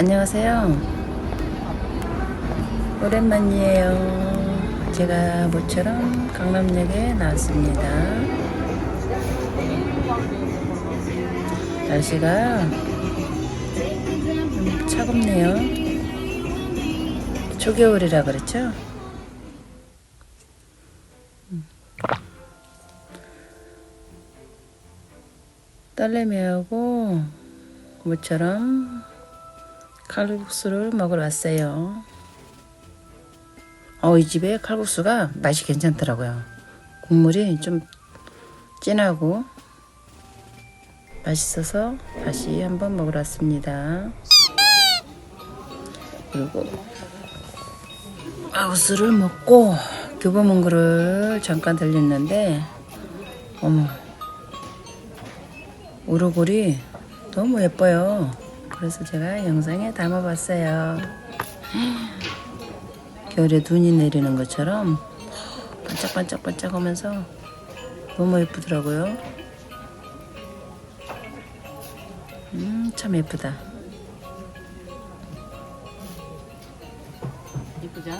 안녕하세요. 오랜만이에요. 제가 모처럼 강남역에 나왔습니다. 날씨가 좀 차갑네요. 초겨울이라 그랬죠? 음. 딸내미하고 모처럼 칼국수를 먹으러 왔어요. 어, 이 집에 칼국수가 맛이 괜찮더라고요. 국물이 좀 진하고 맛있어서 다시 한번 먹으러 왔습니다. 그리고 칼국수를 먹고 교보문고를 잠깐 들렸는데 어머 우르골이 너무 예뻐요. 그래서 제가 영상에 담아봤어요. 겨울에 눈이 내리는 것처럼 반짝반짝반짝 하면서 너무 예쁘더라고요. 음, 참 예쁘다. 예쁘죠?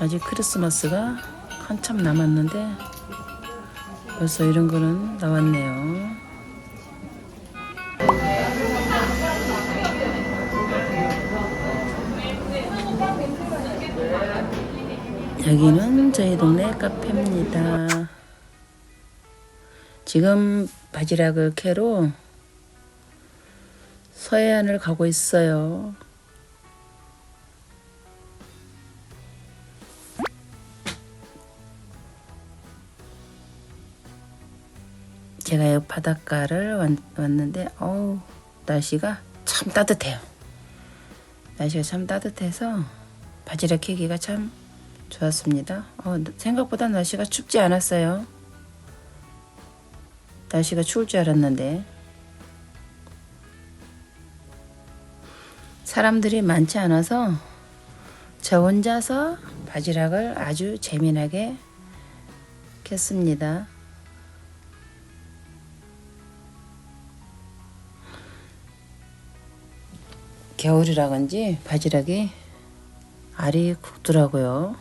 아직 크리스마스가 한참 남았는데 벌써 이런 거는 나왔네요. 여기는 저희 동네 카페입니다. 지금 바지락을 캐로 서해안을 가고 있어요. 제가 바닷가를 왔, 왔는데 어우 날씨가 참 따뜻해요. 날씨가 참 따뜻해서 바지락 캐기가 참 좋았습니다. 어, 생각보다 날씨가 춥지 않았어요. 날씨가 추울 줄 알았는데 사람들이 많지 않아서 저 혼자서 바지락을 아주 재미나게 캤습니다. 겨울이라 건지 바지락이 알이 굵더라고요.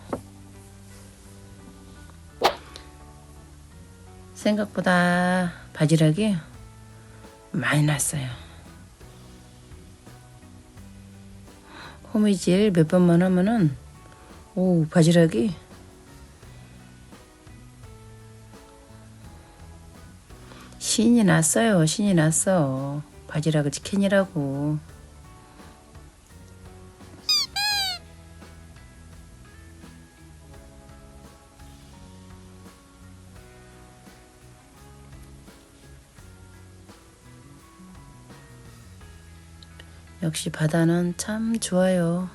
생각보다 바지락이 많이 났어요. 호미질 몇 번만 하면은 오 바지락이 신이 났어요. 신이 났어. 바지락을 치킨이라고. 역시 바다는 참 좋아요.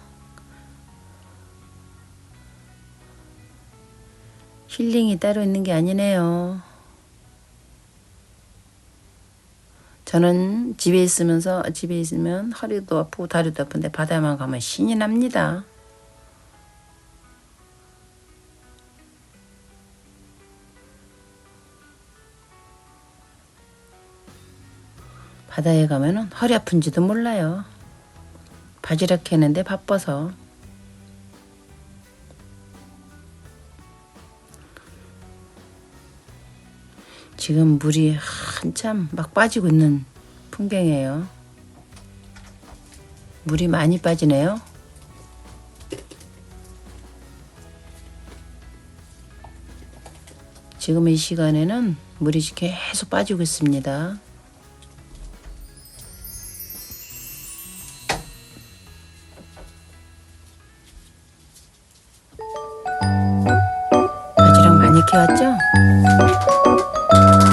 힐링이 따로 있는 게 아니네요. 저는 집에 있으면서 집에 있으면 허리도 아프고 다리도 아픈데 바다만 가면 신이 납니다. 바다에 가면은 허리 아픈지도 몰라요. 바지락 캐는데 바빠서. 지금 물이 한참 막 빠지고 있는 풍경이에요. 물이 많이 빠지네요. 지금 이 시간에는 물이 계속 빠지고 있습니다. 많이 캐왔죠?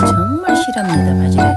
정말 실합니다, 바지락.